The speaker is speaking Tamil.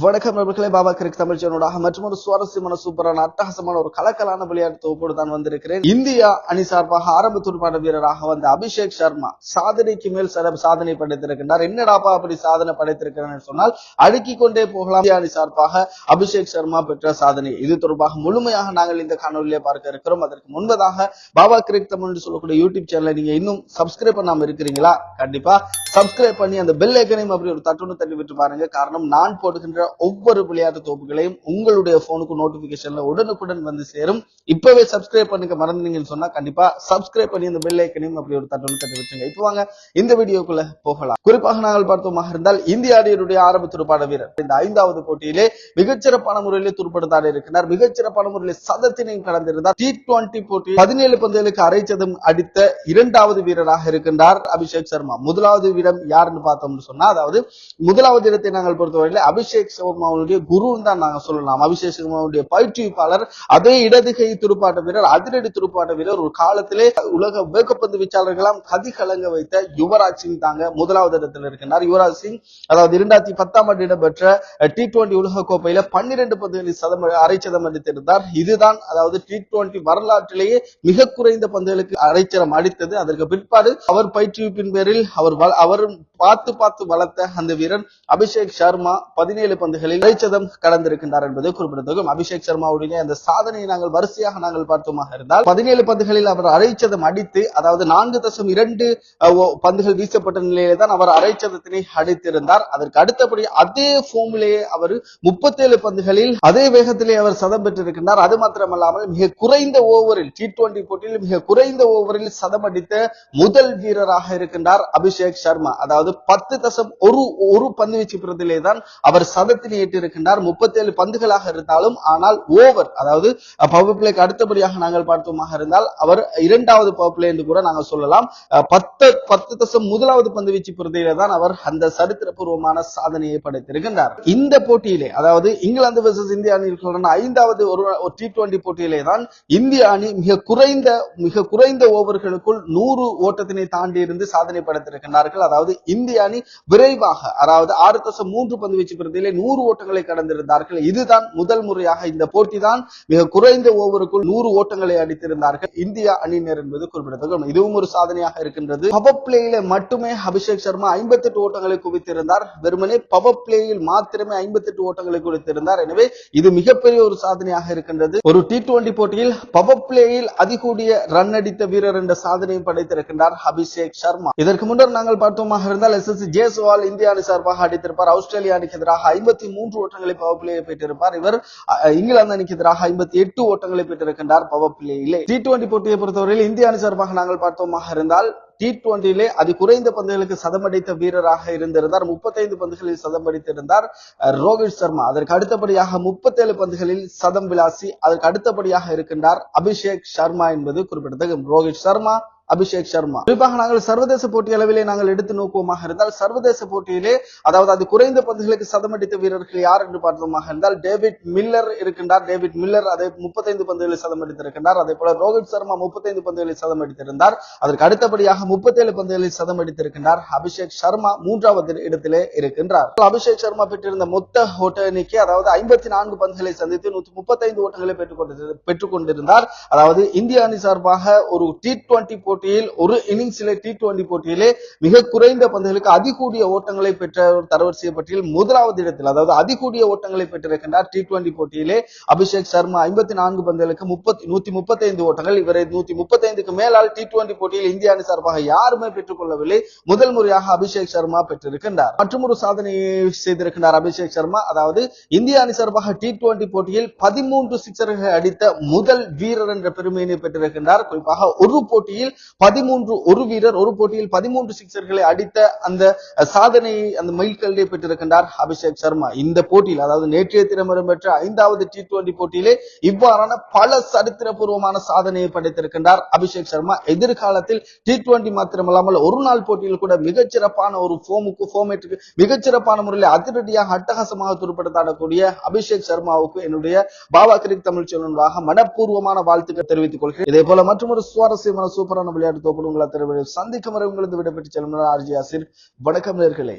வணக்கம் நண்பர்களே பாபா கிரிக் தமிழ் சேனலோட மற்றும் ஒரு சுவாரஸ்யமான சூப்பரான அட்டகாசமான ஒரு கலக்கலான விளையாட்டு தொகுப்போடு தான் வந்திருக்கிறேன். இந்தியா அணி சார்பாக ஆரம்ப துடுப்பாட்ட வீரராக வந்த அபிஷேக் சர்மா சாதனைக்கு மேல் சில சாதனை படைத்திருக்கின்றார். என்னடாப்பா அப்படி சாதனை படைத்திருக்கிறார் சொன்னால் அடுக்கிக் கொண்டே போகலாம். இந்தியா அணி சார்பாக அபிஷேக் சர்மா பெற்ற சாதனை. இது தொடர்பாக முழுமையாக நாங்கள் இந்த காணொலியை பார்க்க இருக்கிறோம். அதற்கு முன்பதாக பாபா கிரிக் தமிழ் என்று சொல்லக்கூடிய யூடியூப் சேனலை நீங்க இன்னும் சப்ஸ்கிரைப் பண்ணாம இருக்கிறீங்களா? கண்டிப்பா சப்ஸ்கிரைப் பண்ணி அந்த பெல் ஐக்கனையும் அப்படி ஒரு தட்டுன்னு தள்ளி விட்டு பாருங்க. காரணம் நான் போடுகின்ற ஒவ்வொரு விளையாட்டு தொகுப்புகளையும் உங்களுடைய போனுக்கு நோட்டிபிகேஷன்ல உடனுக்குடன் வந்து சேரும். இப்பவே சப்ஸ்கிரைப் பண்ணுங்க. மறந்துனீங்கன்னு சொன்னா கண்டிப்பா சப்ஸ்கிரைப் பண்ணி இந்த பெல் ஐக்கனையும் அப்படி ஒரு தட்டுன்னு தட்டி வச்சுங்க. இப்போ வாங்க இந்த வீடியோக்குள்ள போகலாம். குறிப்பாக நாங்கள் பார்த்தோமாக இருந்தால் இந்திய அணியினுடைய ஆரம்ப துடுப்பாட வீரர். இந்த ஐந்தாவது போட்டியிலே மிகச்சிறப்பான முறையிலே துடுப்படுத்தாடி இருக்கிறார். மிகச்சிறப்பான முறையில் சதத்தினையும் கடந்திருந்தார். டி டுவெண்டி போட்டி பதினேழு பந்துகளுக்கு அரை சதம் அடித்த இரண்டாவது வீரராக இருக்கின்றார் அபிஷேக் சர்மா. முதலாவது வீரம் யாருன்னு பார்த்தோம்னு சொன்னா அதாவது முதலாவது இடத்தை நாங்கள் பொறுத்தவரையில அபிஷேக் சர்மாவுடைய குருன்னு தான் நாங்க சொல்லலாம். அபிஷேக் சர்மாவுடைய பயிற்றுவிப்பாளர் அதே இடதுகை துடுப்பாட்ட வீரர் அதிரடி துடுப்பாட்ட வீரர் ஒரு காலத்திலே உலக வேகப்பந்து வீச்சாளர்களாம் கதி கலங்க வைத்த யுவராஜ் சிங் தாங்க முதலாவது இடத்துல இருக்கின்றார். யுவராஜ் சிங் அதாவது இரண்டாயிரத்தி பத்தாம் ஆண்டு இடம்பெற்ற டி டுவெண்டி உலக கோப்பையில பன்னிரண்டு பந்துகளில் சதம் அரை சதம் அடித்திருந்தார். இதுதான் அதாவது டி டுவெண்டி வரலாற்றிலேயே மிக குறைந்த பந்துகளுக்கு அரைச்சரம் அடித்தது. அதற்கு பிற்பாடு அவர் பயிற்றுவிப்பின் பேரில் அவர் வள- அவர் பார்த்து பார்த்து வளர்த்த அந்த வீரர் அபிஷேக் சர்மா பதினேழு பந்துகளில் இறைச்சதம் கடந்திருக்கின்றார் என்பது குறிப்பிடத்தக்கும் அபிஷேக் சர்மாவுடைய அந்த சாதனையை நாங்கள் வரிசையாக நாங்கள் பார்த்தோமாக இருந்தால் பதினேழு பந்துகளில் அவர் அரைச்சதம் அடித்து அதாவது நான்கு தசம் இரண்டு பந்துகள் வீசப்பட்ட நிலையில தான் அவர் அரைச்சதத்தினை அடித்திருந்தார். அதற்கு அடுத்தபடி அதே போமிலேயே அவர் முப்பத்தேழு பந்துகளில் அதே வேகத்திலே அவர் சதம் பெற்றிருக்கின்றார். அது மாத்திரமல்லாமல் மிக குறைந்த ஓவரில் டி டுவெண்டி போட்டியில் மிக குறைந்த ஓவரில் சதம் அடித்த முதல் வீரராக இருக்கின்றார் அபிஷேக் சர்மா. அதாவது பத்து தசம் ஒரு ஒரு பந்து வீச்சு தான் அவர் சதத்தினை ஏற்றிருக்கின்றார். முப்பத்தி ஏழு பந்துகளாக இருந்தாலும் ஆனால் ஓவர் அதாவது பவர் பிளேக்கு அடுத்தபடியாக நாங்கள் பார்த்தோமாக இருந்தால் அவர் இரண்டாவது பவர் பிளே என்று கூட நாங்கள் சொல்லலாம். பத்து பத்து தசம் முதலாவது பந்து வீச்சு பிரதியிலே தான் அவர் அந்த சரித்திரபூர்வமான சாதனையை படைத்திருக்கின்றார். இந்த போட்டியிலே அதாவது இங்கிலாந்து வெர்சஸ் இந்திய அணிகளுக்கான ஐந்தாவது ஒரு டி டுவெண்டி போட்டியிலே தான் இந்திய அணி மிக குறைந்த மிக குறைந்த ஓவர்களுக்குள் நூறு ஓட்டத்தினை தாண்டி இருந்து சாதனை படைத்திருக்கின்றார்கள். அதாவது இந்திய அணி விரைவாக அதாவது ஆறு தசம் மூன்று பந்து வீச்சு பிரதியிலே நூறு ஓட்டங்களை கடந்திருந்தார்கள். இதுதான் முதல் முறையாக இந்த போட்டி தான் மிக குறைந்த ஓவருக்குள் நூறு ஓட்டங்களை அடித்திருந்தார்கள். இந்திய அணியினர் என்பது குறிப்பிடத்தக்க இதுவும் ஒரு சாதனையாக இருக்கின்றது. பவர் பிளேயில மட்டுமே அபிஷேக் சர்மா 58 ஓட்டங்களை குவித்திருந்தார். வெறுமனே பவர் பிளேயில் மாத்திரமே 58 ஓட்டங்களை குவித்திருந்தார். எனவே இது மிகப்பெரிய ஒரு சாதனையாக இருக்கின்றது. ஒரு டி டுவெண்டி போட்டியில் பவர் பிளேயில் அதிகூடிய ரன் அடித்த வீரர் என்ற சாதனையும் படைத்திருக்கின்றார் அபிஷேக் சர்மா. இதற்கு முன்னர் நாங்கள் பார்த்தோமாக இருந்த இருந்தால் எஸ் எஸ் ஜேசுவால் இந்திய அணி சார்பாக அடித்திருப்பார். ஆஸ்திரேலிய அணிக்கு எதிராக ஐம்பத்தி மூன்று ஓட்டங்களை பவர் பிளேயை பெற்றிருப்பார். இவர் இங்கிலாந்து அணிக்கு எதிராக ஐம்பத்தி எட்டு ஓட்டங்களை பெற்றிருக்கின்றார் பவர் பிளேயிலே டி டுவெண்டி போட்டியை பொறுத்தவரையில் இந்திய அணி சார்பாக நாங்கள் பார்த்தோமாக இருந்தால் டி டுவெண்டியிலே அதி குறைந்த பந்துகளுக்கு சதமடித்த வீரராக இருந்திருந்தார். முப்பத்தைந்து பந்துகளில் சதம் அடித்திருந்தார் ரோஹித் சர்மா. அதற்கு அடுத்தபடியாக முப்பத்தேழு பந்துகளில் சதம் விளாசி அதற்கு அடுத்தபடியாக இருக்கின்றார் அபிஷேக் சர்மா என்பது குறிப்பிடத்தக்க ரோஹித் சர்மா அபிஷேக் சர்மா. குறிப்பாக நாங்கள் சர்வதேச போட்டி அளவிலே நாங்கள் எடுத்து நோக்குவோமாக இருந்தால் சர்வதேச போட்டியிலே அதாவது அது குறைந்த பந்துகளுக்கு சதமடித்த வீரர்கள் யார் என்று பார்த்தோமாக இருந்தால் டேவிட் மில்லர் இருக்கின்றார். டேவிட் மில்லர் அதை முப்பத்தைந்து பந்துகளில் சதமடித்திருக்கின்றார். அதே போல ரோஹித் சர்மா முப்பத்தைந்து பந்துகளில் சதமடித்திருந்தார். அதற்கு அடுத்தபடியாக முப்பத்தேழு பந்துகளில் சதமடித்திருக்கின்றார் அபிஷேக் சர்மா மூன்றாவது இடத்திலே இருக்கின்றார். அபிஷேக் சர்மா பெற்றிருந்த மொத்த ஓட்ட எண்ணிக்கை அதாவது ஐம்பத்தி நான்கு பந்துகளை சந்தித்து நூத்தி முப்பத்தைந்து ஓட்டங்களை பெற்றுக் பெற்றுக் கொண்டிருந்தார் அதாவது இந்திய அணி சார்பாக ஒரு டி டுவெண்டி போட்டியில் ஒரு இன்னிங்ஸிலே டி டுவெண்டி போட்டியிலே மிக குறைந்த பந்துகளுக்கு அதிகூடிய ஓட்டங்களை பெற்ற ஒரு தரவரிசை பட்டியல் முதலாவது இடத்தில் அதாவது அதிகூடிய ஓட்டங்களை பெற்றிருக்கின்றார் டி டுவெண்டி போட்டியிலே அபிஷேக் சர்மா ஐம்பத்தி நான்கு பந்துகளுக்கு முப்பத்தி நூத்தி முப்பத்தைந்து ஓட்டங்கள். இவரை நூத்தி முப்பத்தைந்துக்கு மேலால் டி டுவெண்டி போட்டியில் இந்திய அணி சார்பாக யாருமே பெற்றுக் கொள்ளவில்லை முதல் முறையாக அபிஷேக் சர்மா பெற்றிருக்கின்றார். மற்றும் ஒரு சாதனையை செய்திருக்கின்றார் அபிஷேக் சர்மா அதாவது இந்திய அணி சார்பாக டி டுவெண்டி போட்டியில் பதிமூன்று சிக்சர்கள் அடித்த முதல் வீரர் என்ற பெருமையினை பெற்றிருக்கின்றார். குறிப்பாக ஒரு போட்டியில் பதிமூன்று ஒரு வீரர் ஒரு போட்டியில் பதிமூன்று சிக்சர்களை அடித்த அந்த சாதனையை அந்த மைல்கல்லை பெற்றிருக்கின்றார் அபிஷேக் சர்மா. இந்த போட்டியில் அதாவது நேற்றைய தினமரம் பெற்ற ஐந்தாவது டி டுவெண்டி போட்டியிலே இவ்வாறான பல சரித்திரபூர்வமான சாதனையை படைத்திருக்கின்றார் அபிஷேக் சர்மா. எதிர்காலத்தில் டி டுவெண்டி மாத்திரமல்லாமல் ஒரு நாள் போட்டியில் கூட மிகச்சிறப்பான ஒரு ஃபோமுக்கு ஃபோமேட்டுக்கு மிகச்சிறப்பான முறையில் அதிரடியாக அட்டகாசமாக துருப்படுத்தாடக்கூடிய அபிஷேக் சர்மாவுக்கு என்னுடைய பாபா கிரிக் தமிழ் சேனலாக மனப்பூர்வமான வாழ்த்துக்கள் தெரிவித்துக் கொள்கிறேன். இதே போல மற்றொரு சுவாரஸ்யமான சூப்பரான விளையாட்டு தோப்பு உங்களா திருவிழா சந்திக்கும் வரை உங்களது விடைபெற்று செல்லும் ஆர்ஜி ஆசிர் வணக்கம் நேர்களே.